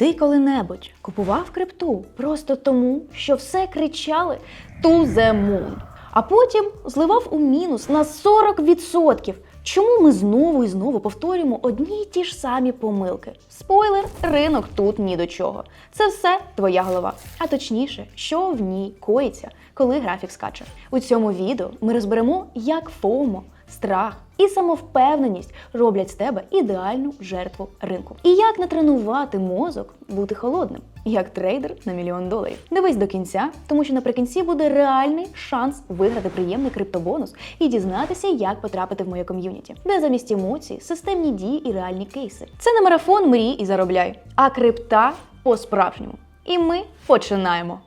Ти коли-небудь купував крипту просто тому, що все кричали «To the moon», а потім зливав у мінус на 40%. Чому ми знову і знову повторюємо одні й ті ж самі помилки? Спойлер, ринок тут ні до чого. Це все твоя голова. А точніше, що в ній коїться, коли графік скаче. У цьому відео ми розберемо, як ФОМО, страх і самовпевненість роблять з тебе ідеальну жертву ринку. І як натренувати мозок бути холодним, як трейдер на мільйон доларів. Дивись до кінця, тому що наприкінці буде реальний шанс виграти приємний криптобонус і дізнатися, як потрапити в моє ком'юніті, де замість емоцій системні дії і реальні кейси. Це не марафон мрій і заробляй, а крипта по-справжньому. І ми починаємо.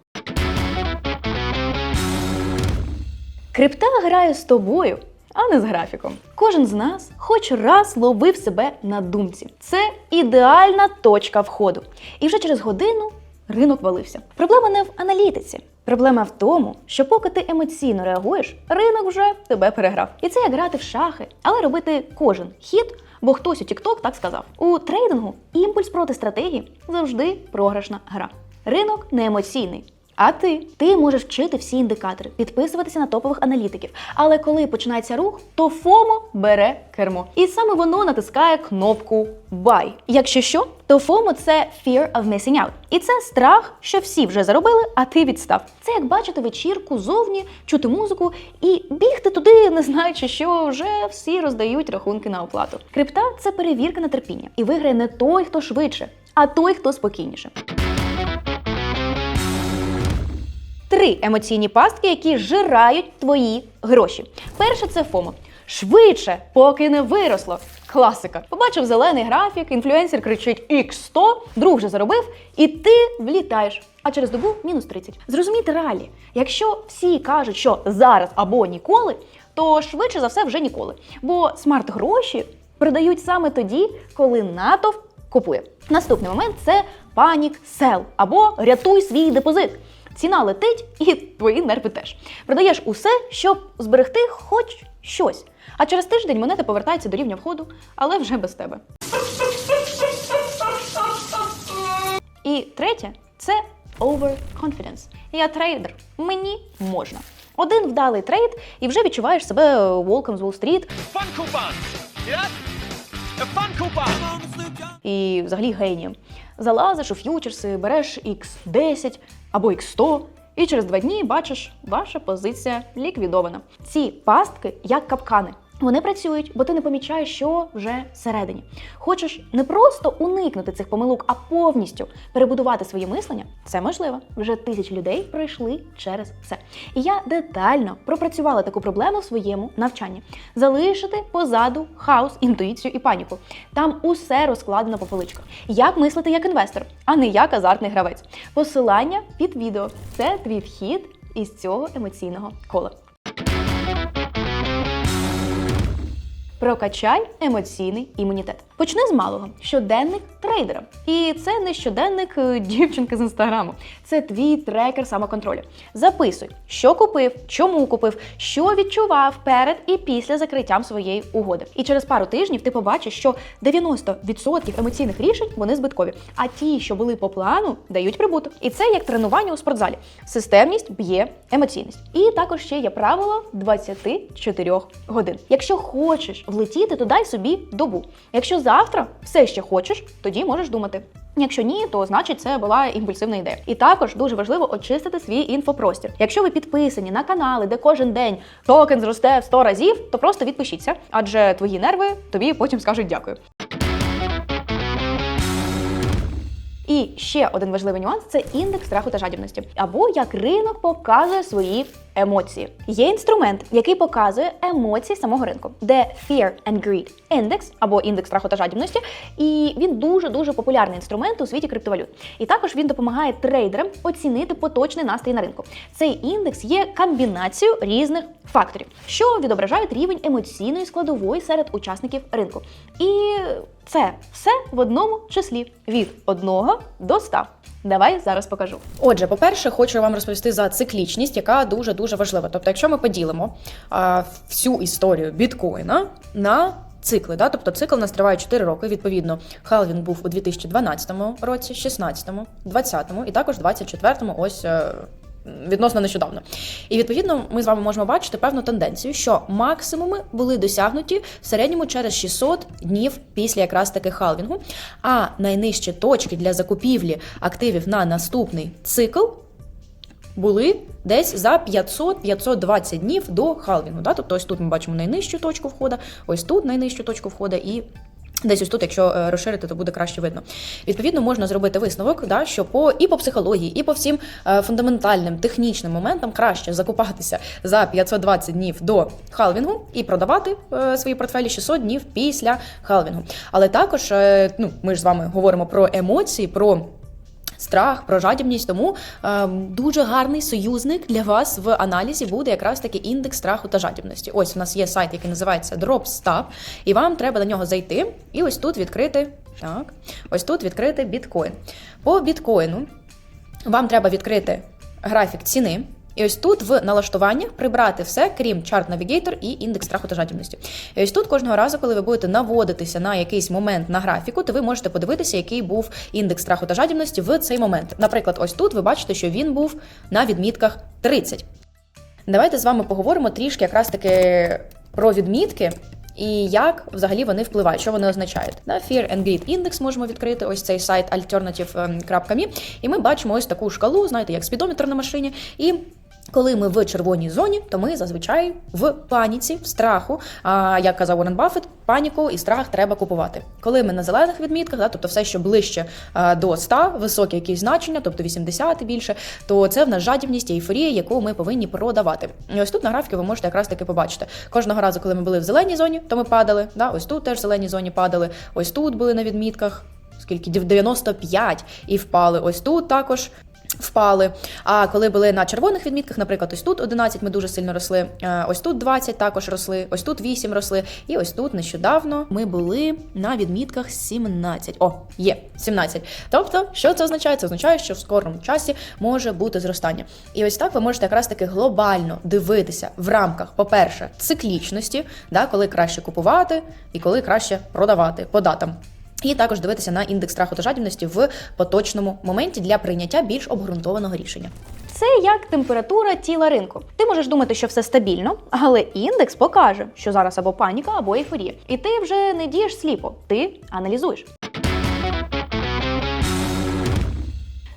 Крипта грає з тобою, а не з графіком. Кожен з нас хоч раз ловив себе на думці. Це ідеальна точка входу. І вже через годину ринок валився. Проблема не в аналітиці. Проблема в тому, що поки ти емоційно реагуєш, ринок вже тебе переграв. І це як грати в шахи, але робити кожен хід, бо хтось у TikTok так сказав. У трейдингу імпульс проти стратегії завжди програшна гра. Ринок не емоційний. А ти? Ти можеш вчити всі індикатори, підписуватися на топових аналітиків. Але коли починається рух, то ФОМО бере кермо. І саме воно натискає кнопку Buy. Якщо що, то ФОМО це Fear of Missing Out. І це страх, що всі вже заробили, а ти відстав. Це як бачити вечірку зовні, чути музику і бігти туди, не знаючи, що вже всі роздають рахунки на оплату. Крипта це перевірка на терпіння. І виграє не той, хто швидше, а той, хто спокійніше. Три емоційні пастки, які жирають твої гроші. Перше це ФОМО. Швидше, поки не виросло. Класика. Побачив зелений графік, інфлюенсер кричить X100, друг вже заробив, і ти влітаєш. А через добу мінус 30. Зрозумійте реалі, якщо всі кажуть, що зараз або ніколи, то швидше за все вже ніколи. Бо смарт-гроші продають саме тоді, коли натовп купує. Наступний момент це панік сел або рятуй свій депозит. Ціна летить, і твої нерви теж. Продаєш усе, щоб зберегти хоч щось. А через тиждень монета повертається до рівня входу, але вже без тебе. І третє це overconfidence. Я трейдер. Мені можна. Один вдалий трейд, і вже відчуваєш себе волком з Уолл-стріт fun і взагалі генієм. Залазиш у ф'ючерси, береш X10 або X100, і через два дні бачиш, ваша позиція ліквідована. Ці пастки як капкани. Вони працюють, бо ти не помічаєш, що вже всередині. Хочеш не просто уникнути цих помилок, а повністю перебудувати своє мислення. Це можливо. Вже тисячі людей пройшли через це. І я детально пропрацювала таку проблему в своєму навчанні: залишити позаду хаос, інтуїцію і паніку. Там усе розкладено по поличках. Як мислити як інвестор, а не як азартний гравець. Посилання під відео це твій вхід із цього емоційного кола. Прокачай емоційний імунітет. Почни з малого щоденник трейдера. І це не щоденник е, дівчинки з інстаграму. Це твій трекер самоконтролю. Записуй, що купив, чому купив, що відчував перед і після закриттям своєї угоди. І через пару тижнів ти побачиш, що 90% емоційних рішень вони збиткові, а ті, що були по плану, дають прибуток. І це як тренування у спортзалі. Системність б'є емоційність. І також ще є правило 24 годин. Якщо хочеш влетіти, то дай собі добу. Якщо завтра все ще хочеш, тоді можеш думати. Якщо ні, то значить це була імпульсивна ідея. І також дуже важливо очистити свій інфопростір. Якщо ви підписані на канали, де кожен день токен зросте в 100 разів, то просто відпишіться, адже твої нерви тобі потім скажуть дякую. І ще один важливий нюанс це індекс страху та жадібності, або як ринок показує свої емоції. Є інструмент, який показує емоції самого ринку, де Fear and Greed Index, або індекс страху та жадібності, і він дуже дуже популярний інструмент у світі криптовалют. І також він допомагає трейдерам оцінити поточний настрій на ринку. Цей індекс є комбінацією різних факторів, що відображають рівень емоційної складової серед учасників ринку. І це все в одному числі від 1 до 100. Давай зараз покажу. Отже, по-перше, хочу вам розповісти за циклічність, яка дуже дуже важлива. Тобто, якщо ми поділимо а, всю історію біткоїна на цикли. Да? Тобто цикл у нас триває 4 роки. Відповідно, Халвін був у 2012 році, 16, 20 і також 24 ось. Відносно нещодавно. І відповідно ми з вами можемо бачити певну тенденцію, що максимуми були досягнуті в середньому через 600 днів після якраз таки халвінгу. А найнижчі точки для закупівлі активів на наступний цикл були десь за 500-520 днів до халвінгу. Да? Тобто ось тут ми бачимо найнижчу точку входу, ось тут найнижчу точку входу і. Десь ось тут, якщо е, розширити, то буде краще видно. Відповідно, можна зробити висновок, да, що по і по психології, і по всім е, фундаментальним технічним моментам краще закупатися за 520 днів до халвінгу і продавати е, свої портфелі 600 днів після халвінгу. Але також ну, ми ж з вами говоримо про емоції, про страх, про жадібність. Тому е, дуже гарний союзник для вас в аналізі буде якраз таки індекс страху та жадібності. Ось у нас є сайт, який називається DropStab, і вам треба на нього зайти і ось тут відкрити. Так, ось тут відкрити біткоін. По біткоїну вам треба відкрити графік ціни. І ось тут в налаштуваннях прибрати все, крім Chart Navigator і індекс страху та жадібності. І ось тут кожного разу, коли ви будете наводитися на якийсь момент на графіку, то ви можете подивитися, який був індекс страху та жадібності в цей момент. Наприклад, ось тут ви бачите, що він був на відмітках 30. Давайте з вами поговоримо трішки якраз таки про відмітки. І як взагалі вони впливають, що вони означають? На Fear and Greed Index можемо відкрити ось цей сайт alternative.me, і ми бачимо ось таку шкалу, знаєте, як спідометр на машині. І коли ми в червоній зоні, то ми зазвичай в паніці, в страху. А як казав Уоррен Баффет, паніку і страх треба купувати. Коли ми на зелених відмітках, да, тобто все, що ближче до 100, високі якісь значення, тобто 80 і більше, то це в нас жадібність і ейфорія, яку ми повинні продавати. І ось тут на графіки ви можете якраз таки побачити. Кожного разу, коли ми були в зеленій зоні, то ми падали. Да, ось тут теж в зеленій зоні падали. Ось тут були на відмітках. Скільки 95 і впали. Ось тут також впали. А коли були на червоних відмітках, наприклад, ось тут 11 ми дуже сильно росли, е, ось тут 20 також росли, ось тут 8 росли, і ось тут нещодавно ми були на відмітках 17. О, є 17. Тобто, що це означає? Це означає, що в скорому часі може бути зростання. І ось так ви можете якраз таки глобально дивитися в рамках, по-перше, циклічності, да, коли краще купувати і коли краще продавати по датам. І також дивитися на індекс страху та жадібності в поточному моменті для прийняття більш обґрунтованого рішення. Це як температура тіла ринку. Ти можеш думати, що все стабільно, але індекс покаже, що зараз або паніка, або ейфорія. І ти вже не дієш сліпо, ти аналізуєш.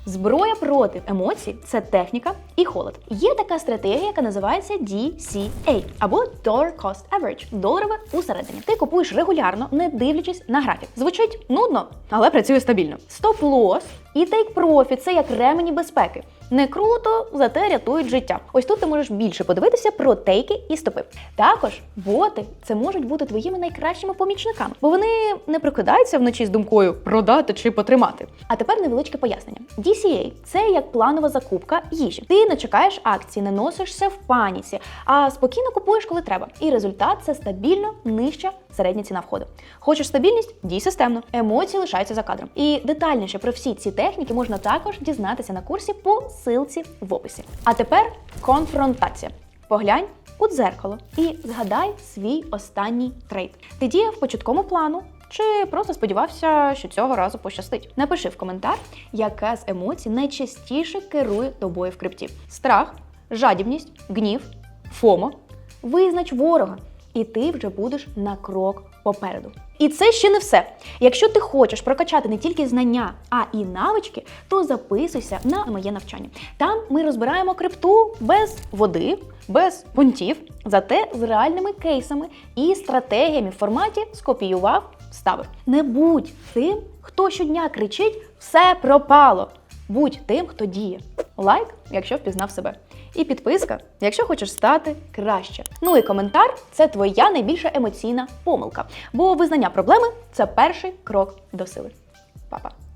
Зброя проти емоцій це техніка і холод. Є така стратегія, яка називається DCA або Dollar Cost Average – доларове усередині. Ти купуєш регулярно, не дивлячись на графік. Звучить нудно, але працює стабільно. Стоп-лосс і take profit – це як ремені безпеки. Не круто, зате рятують життя. Ось тут ти можеш більше подивитися про тейки і стопи. Також боти це можуть бути твоїми найкращими помічниками, бо вони не прокидаються вночі з думкою продати чи потримати. А тепер невеличке пояснення. DCA – це як планова закупка їжі. Ти не чекаєш акції, не носишся в паніці, а спокійно купуєш, коли треба. І результат це стабільно нижча середня ціна входу. Хочеш стабільність? Дій системно. Емоції лишаються за кадром. І детальніше про всі ці техніки можна також дізнатися на курсі по ссылці в описі. А тепер конфронтація. Поглянь у дзеркало і згадай свій останній трейд. Ти діяв по чіткому плану. Чи просто сподівався, що цього разу пощастить? Напиши в коментар, яка з емоцій найчастіше керує тобою в крипті: страх, жадібність, гнів, фомо. Визнач ворога, і ти вже будеш на крок попереду. І це ще не все. Якщо ти хочеш прокачати не тільки знання, а і навички, то записуйся на моє навчання. Там ми розбираємо крипту без води, без понтів, зате з реальними кейсами і стратегіями в форматі скопіював, ставив. Не будь тим, хто щодня кричить все пропало. Будь тим, хто діє. Лайк, якщо впізнав себе. І підписка, якщо хочеш стати краще. Ну і коментар це твоя найбільша емоційна помилка. Бо визнання проблеми це перший крок до сили. Па-па.